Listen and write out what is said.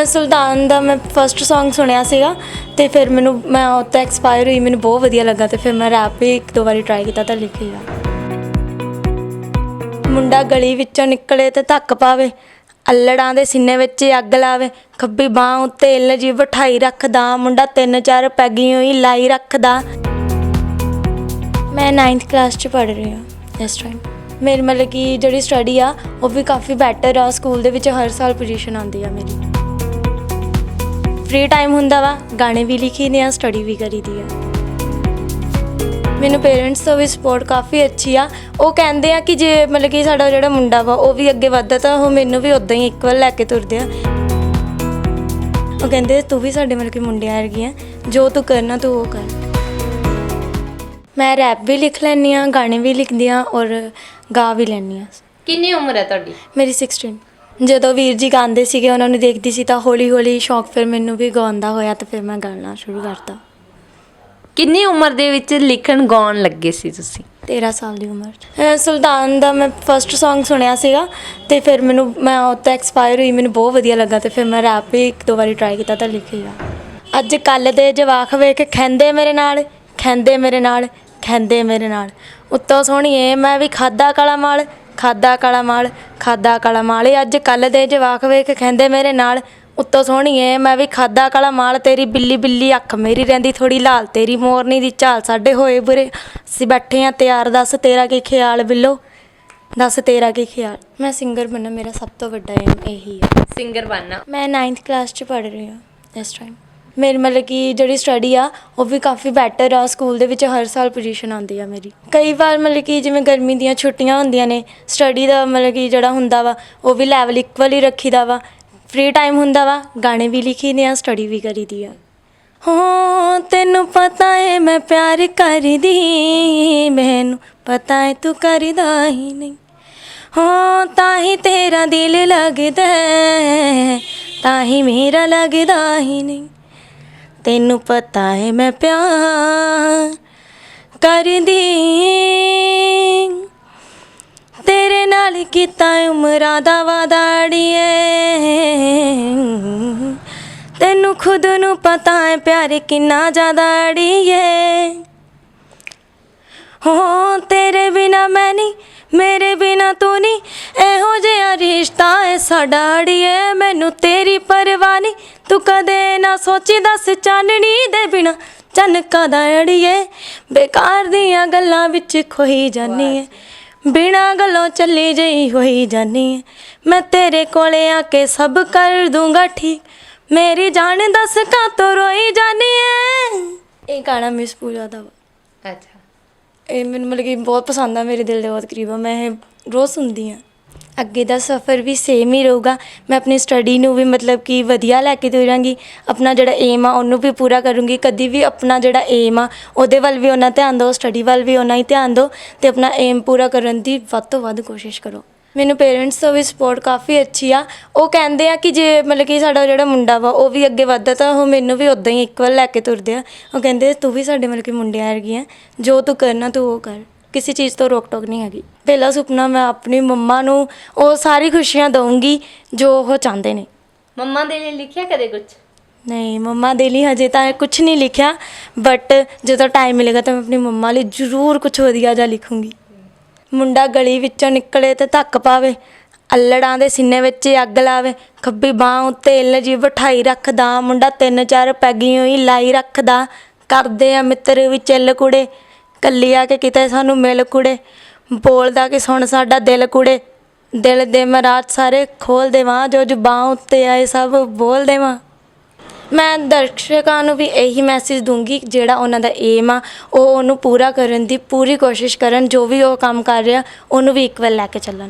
ਅਹ ਸੁਲਤਾਨ ਦਾ ਮੈਂ first Song ਸੁਣਿਆ ਸੀਗਾ ਤੇ ਫਿਰ ਮੈਨੂੰ, ਮੈਂ ਉਹ ਤੋਂ ਐਕਸਪਾਇਰ ਹੋਈ, ਮੈਨੂੰ ਬਹੁਤ ਵਧੀਆ ਲੱਗਾ ਤੇ ਫਿਰ ਮੈਂ ਰੈਪ ਵੀ ਇੱਕ ਦੋ ਵਾਰੀ ਟਰਾਈ ਕੀਤਾ ਤਾਂ ਲਿਖਿਆ ਮੁੰਡਾ ਗਲੀ ਵਿੱਚੋਂ ਨਿਕਲੇ ਤੇ ਧੱਕ ਪਾਵੇ, ਅੱਲੜਾਂ ਦੇ ਸੀਨੇ ਵਿੱਚ ਅੱਗ ਲਾਵੇ, ਖੱਬੀ ਬਾਹ ਉੱਤੇ ਇੱਲ ਜੀ ਬਿਠਾਈ ਰੱਖਦਾ, ਮੁੰਡਾ ਤਿੰਨ ਚਾਰ ਪੈਗੀਆਂ ਹੋਈ ਲਾਈ ਰੱਖਦਾ। ਮੈਂ 9th ਕਲਾਸ ਚ ਪੜ੍ਹ ਰਹੀ ਹਾਂ ਇਸ ਟਾਈਮ ਮੇਰੀ ਮਤਲਬ ਕਿ ਜਿਹੜੀ ਸਟੱਡੀ ਆ, ਉਹ ਵੀ ਕਾਫੀ ਬੈਟਰ ਆ ਸਕੂਲ ਦੇ ਵਿੱਚ ਹਰ ਸਾਲ ਪੋਜੀਸ਼ਨ ਆਉਂਦੀ ਆ ਮੇਰੀ। ਫ੍ਰੀ ਟਾਈਮ ਹੁੰਦਾ ਵਾ ਗਾਣੇ ਵੀ ਲਿਖੀ ਨੇ ਆ ਸਟੱਡੀ ਵੀ ਕਰੀਦੀ ਆ। ਮੈਨੂੰ ਪੇਰੈਂਟਸ ਤੋਂ ਵੀ ਸਪੋਰਟ ਕਾਫੀ ਅੱਛੀ ਆ। ਉਹ ਕਹਿੰਦੇ ਆ ਕਿ ਜੇ ਮਤਲਬ ਕਿ ਸਾਡਾ ਜਿਹੜਾ ਮੁੰਡਾ ਵਾ ਉਹ ਵੀ ਅੱਗੇ ਵੱਧਦਾ ਤਾਂ ਉਹ ਮੈਨੂੰ ਵੀ ਉਦਾਂ ਹੀ ਇਕੁਅਲ ਲੈ ਕੇ ਤੁਰਦੇ ਆ। ਉਹ ਕਹਿੰਦੇ ਤੂੰ ਵੀ ਸਾਡੇ ਮਤਲਬ ਕਿ ਮੁੰਡਿਆਂ ਵਰਗੀ ਆ। ਜੋ ਤੂੰ ਕਰਨਾ ਤੂੰ ਉਹ ਕਰ। ਮੈਂ ਰੈਪ ਵੀ ਲਿਖ ਲੈਂਦੀ ਆ ਗਾਣੇ ਵੀ ਲਿਖਦੀ ਆ ਔਰ ਗਾ ਵੀ ਲੈਂਦੀ ਆ। ਕਿੰਨੀ ਉਮਰ ਹੈ ਤੁਹਾਡੀ? ਮੇਰੀ 16 ਜਦੋਂ ਵੀਰ ਜੀ ਗਾਉਂਦੇ ਸੀਗੇ ਉਹਨਾਂ ਨੂੰ ਦੇਖਦੀ ਸੀ ਤਾਂ ਹੌਲੀ ਹੌਲੀ ਸ਼ੌਕ ਫਿਰ ਮੈਨੂੰ ਵੀ ਗਾਉਣ ਦਾ ਹੋਇਆ ਤਾਂ ਫਿਰ ਮੈਂ ਗਾਣਾ ਸ਼ੁਰੂ ਕਰਤਾ। ਕਿੰਨੀ ਉਮਰ ਦੇ ਵਿੱਚ ਲਿਖਣ ਗਾਉਣ ਲੱਗੇ ਸੀ ਤੁਸੀਂ? 13 ਸਾਲ ਦੀ ਉਮਰ 'ਚ। ਅਹ ਸੁਲਤਾਨ ਦਾ ਮੈਂ ਫਰਸਟ Song ਸੁਣਿਆ ਸੀਗਾ ਤੇ ਫਿਰ ਮੈਨੂੰ ਮੈਂ ਉਹ ਤੋਂ ਐਕਸਪਾਇਰ ਹੋਈ ਮੈਨੂੰ ਬਹੁਤ ਵਧੀਆ ਲੱਗਾ ਤੇ ਫਿਰ ਮੈਂ ਰੈਪ ਵੀ ਇੱਕ ਦੋ ਵਾਰੀ ਟਰਾਈ ਕੀਤਾ ਤਾਂ ਲਿਖਿਆ ਅੱਜ ਕੱਲ ਦੇ ਜਵਾਖ ਵੇਖ ਖੈਂਦੇ ਮੇਰੇ ਨਾਲ ਖੈਂਦੇ ਮੇਰੇ ਨਾਲ ਖੈਂਦੇ ਮੇਰੇ ਨਾਲ। ਉੱਤੋਂ ਸੋਹਣੀਏ ਮੈਂ ਵੀ ਖਾਦਾ ਕਾਲਾ ਮਾਲ ਖਾਦਾ ਕਾਲਾ ਮਾਲ ਖਾਦਾ ਕਾਲਾ ਮਾਲ। ਇਹ ਅੱਜ ਕੱਲ ਦੇ ਜਵਾਖ ਵੇਖ ਖੈਂਦੇ ਮੇਰੇ ਨਾਲ ਉੱਤੋਂ ਸੋਹਣੀਏ ਮੈਂ ਵੀ ਖਾਦਾ ਕਾਲਾ ਮਾਲ ਤੇਰੀ ਬਿੱਲੀ ਬਿੱਲੀ ਅੱਖ ਮੇਰੀ ਰਹਿੰਦੀ ਥੋੜੀ ਲਾਲ ਤੇਰੀ ਮੋਰਨੀ ਦੀ ਝਾਲ ਸਾਡੇ ਹੋਏ ਬੁਰੇ। ਅਸੀਂ ਬੈਠੇ ਆ ਤਿਆਰ ਦੱਸ ਤੇਰਾ ਕੀ ਖਿਆਲ ਬਿੱਲੋ? ਦੱਸ ਤੇਰਾ ਕੀ ਖਿਆਲ? ਮੈਂ ਸਿੰਗਰ ਬਣਨਾ ਮੇਰਾ ਸਭ ਤੋਂ ਵੱਡਾ ਏਮ ਇਹੀ ਹੈ ਸਿੰਗਰ ਬਣਨਾ। ਮੈਂ 9th ਕਲਾਸ ਚ ਪੜ੍ਹ ਰਹੀ ਹਾਂ ਇਸ ਟਾਈਮ ਮੇਰੀ ਮਤਲਬ ਕਿ ਜਿਹੜੀ ਸਟੱਡੀ ਆ, ਉਹ ਵੀ ਕਾਫੀ ਬੈਟਰ ਆ। ਸਕੂਲ ਦੇ ਵਿੱਚ ਹਰ ਸਾਲ ਪੋਜੀਸ਼ਨ ਆਉਂਦੀ ਆ ਮੇਰੀ। ਕਈ ਵਾਰ ਮਤਲਬ ਕਿ ਜਿਵੇਂ ਗਰਮੀ ਦੀਆਂ ਛੁੱਟੀਆਂ ਹੁੰਦੀਆਂ ਨੇ ਸਟੱਡੀ ਦਾ ਮਤਲਬ ਕਿ ਜਿਹੜਾ ਹੁੰਦਾ ਵਾ, ਉਹ ਵੀ ਲੈਵਲ ਇਕੁਅਲ ਹੀ ਰੱਖੀਦਾ ਵਾ। ਫ੍ਰੀ ਟਾਈਮ ਹੁੰਦਾ ਵਾ, ਗਾਣੇ ਵੀ ਲਿਖੀ ਨੇ ਆ ਸਟੱਡੀ ਵੀ ਕਰੀਦੀ ਆ। ਹੋ, ਤੈਨੂੰ ਪਤਾ ਏ, ਮੈਂ ਪਿਆਰ ਕਰਦੀ, ਮੈਨੂੰ ਪਤਾ ਏ, ਤੂੰ ਕਰਦਾ ਹੀ ਨਹੀਂ। ਹੋ, ਤਾਂ ਹੀ ਤੇਰਾ ਦਿਲ ਲੱਗਦਾ, ਤਾਂ ਹੀ ਮੇਰਾ ਲੱਗਦਾ ਹੀ ਨਹੀਂ। ਤੈਨੂੰ ਪਤਾ ਹੈ ਮੈਂ ਪਿਆਰ ਕਰਦੀ ਤੇਰੇ ਨਾਲ ਕੀਤਾ ਉਮਰਾਂ ਦਾ ਵਾਦਾ ਅੜੀਏ। ਤੈਨੂੰ ਖੁਦ ਨੂੰ ਪਤਾ ਹੈ ਪਿਆਰ ਕਿੰਨਾ ਜ਼ਿਆਦਾ ਅੜੀਏ। ਹੋ ਤੇਰੇ ਬਿਨਾ ਮੈਂ ਨਹੀਂ ਮੇਰੇ ਬਿਨਾ ਤੂੰ ਨਹੀਂ ਇਹੋ ਜਿਹਾ ਰਿਸ਼ਤਾ ਹੈ ਸਾਡਾ ਅੜੀਏ। ਮੈਨੂੰ ਤੇਰੀ ਪਰਵਾਹ ਨਹੀਂ ਤੂੰ ਕਦੇ ਨਾ ਸੋਚੀ ਦੱਸ ਚਾਨਣੀ ਦੇ ਬਿਨਾ। ਚੰਨ ਕਦਾ ਅੜੀਏ ਬੇਕਾਰ ਦੀਆਂ ਗੱਲਾਂ ਵਿੱਚ ਖੋਈ ਜਾਨੀ ਹੈ ਬਿਨਾ ਗੱਲੋਂ ਚੱਲੀ ਜਈ ਹੋਈ ਜਾਨੀ ਹੈ ਮੈਂ ਤੇਰੇ ਕੋਲੇ ਆ ਕੇ ਸਭ ਕਰ ਦੂੰਗਾ ਠੀਕ। ਮੇਰੀ ਜਾਨ ਦੱਸ ਕਾ ਤੋ ਰੋਈ ਜਾਨੀ ਹੈ ਇਹ ਗਾਣਾ ਮਿਸ ਪੂਜਾ ਦਾ ਵਾ। ਅੱਛਾ। ਇਹ ਮੈਨੂੰ ਮਤਲਬ ਕਿ ਬਹੁਤ ਪਸੰਦ ਆ ਮੇਰੇ ਦਿਲ ਦੇ ਬਹੁਤ ਕਰੀਬ ਆ। ਮੈਂ ਇਹ ਰੋਜ਼ ਸੁਣਦੀ ਆ। ਅੱਗੇ ਦਾ ਸਫ਼ਰ ਵੀ ਸੇਮ ਹੀ ਰਹੂਗਾ। ਮੈਂ ਆਪਣੀ ਸਟੱਡੀ ਨੂੰ ਵੀ ਮਤਲਬ ਕਿ ਵਧੀਆ ਲੈ ਕੇ ਤੁਰਾਂਗੀ। ਆਪਣਾ ਜਿਹੜਾ ਏਮ ਆ, ਉਹਨੂੰ ਵੀ ਪੂਰਾ ਕਰੂੰਗੀ। ਕਦੀ ਵੀ ਆਪਣਾ ਜਿਹੜਾ ਏਮ ਆ, ਉਹਦੇ ਵੱਲ ਵੀ ਉਹਨਾਂ ਧਿਆਨ ਦਿਓ ਸਟੱਡੀ ਵੱਲ ਵੀ ਉਹਨਾਂ ਹੀ ਧਿਆਨ ਦਿਓ ਤੇ ਆਪਣਾ ਏਮ ਪੂਰਾ ਕਰਨ ਦੀ ਵੱਧ ਤੋਂ ਵੱਧ ਕੋਸ਼ਿਸ਼ ਕਰੋ। ਮੈਨੂੰ ਪੇਰੈਂਟਸ ਤੋਂ ਵੀ ਸਪੋਰਟ ਕਾਫੀ ਅੱਛੀ ਆ। ਉਹ ਕਹਿੰਦੇ ਆ ਕਿ ਜੇ ਮਤਲਬ ਕਿ ਸਾਡਾ ਜਿਹੜਾ ਮੁੰਡਾ ਵਾ, ਉਹ ਵੀ ਅੱਗੇ ਵੱਧਦਾ ਤਾਂ ਉਹ ਮੈਨੂੰ ਵੀ ਉਦਾਂ ਹੀ ਇਕੁਅਲ ਲੈ ਕੇ ਤੁਰਦੇ ਆ। ਉਹ ਕਹਿੰਦੇ, ਤੂੰ ਵੀ ਸਾਡੇ ਮਤਲਬ ਕਿ ਮੁੰਡਿਆਂ ਵਰਗੀ ਆ। ਜੋ ਤੂੰ ਕਰਨਾ ਤੂੰ ਉਹ ਕਰ। ਕਿਸੇ ਚੀਜ਼ ਤੋਂ ਰੋਕ ਟੋਕ ਨਹੀਂ ਹੈਗੀ। ਪਹਿਲਾ ਸੁਪਨਾ ਮੈਂ ਆਪਣੀ ਮੰਮਾ ਨੂੰ ਉਹ ਸਾਰੀ ਖੁਸ਼ੀਆਂ ਦਊਂਗੀ ਜੋ ਉਹ ਚਾਹੁੰਦੇ ਨੇ। ਮੰਮਾ ਦੇ ਲਈ ਲਿਖਿਆ ਕਦੇ ਕੁਝ ਨਹੀਂ ਮੰਮਾ ਦੇ ਲਈ ਹਜੇ ਤਾਂ ਕੁਝ ਨਹੀਂ ਲਿਖਿਆ ਬਟ ਜਦੋਂ ਟਾਈਮ ਮਿਲੇਗਾ ਤਾਂ ਮੈਂ ਆਪਣੀ ਮੰਮਾ ਲਈ ਜ਼ਰੂਰ ਕੁਝ ਵਧੀਆ ਜਿਹਾ ਲਿਖੂੰਗੀ। ਮੁੰਡਾ ਗਲੀ ਵਿੱਚੋਂ ਨਿਕਲੇ ਤੇ ਧੱਕ ਪਾਵੇ ਅਲੜਾਂ ਦੇ ਸੀਨੇ ਵਿੱਚ ਅੱਗ ਲਾਵੇ ਖੱਬੀ ਬਾਹ ਉੱਤੇ ਇੱਲ ਜੀ ਬਿਠਾਈ ਰੱਖਦਾ ਮੁੰਡਾ ਤਿੰਨ ਚਾਰ ਪੈਗੀਆਂ ਹੀ ਲਾਈ ਰੱਖਦਾ ਕਰਦੇ ਆ ਮਿੱਤਰ ਵੀ ਚੱਲ ਕੁੜੇ। ਕੱਲੀ ਆ ਕੇ ਕਿਤੇ ਸਾਨੂੰ ਮਿਲ ਕੁੜੇ, ਬੋਲਦਾ ਕਿ ਸੁਣ ਸਾਡਾ ਦਿਲ ਕੁੜੇ, ਦਿਲ ਦੇ ਮਰਾਜ ਸਾਰੇ ਖੋਲ ਦੇਵਾਂ, ਜੋ ਜ਼ੁਬਾਨ ਉੱਤੇ ਆਏ ਸਭ ਬੋਲ ਦੇਵਾਂ। ਮੈਂ ਦਰਸ਼ਕਾਂ ਨੂੰ ਵੀ ਇਹੀ ਮੈਸੇਜ ਦੂੰਗੀ, ਜਿਹੜਾ ਉਹਨਾਂ ਦਾ ਏਮ ਆ, ਉਹ ਉਹਨੂੰ ਪੂਰਾ ਕਰਨ ਦੀ ਪੂਰੀ ਕੋਸ਼ਿਸ਼ ਕਰਨ, ਜੋ ਵੀ ਉਹ ਕੰਮ ਕਰ ਰਿਹਾ, ਉਹਨੂੰ ਵੀ ਇਕਵਲ ਲੈ ਕੇ ਚੱਲਣ।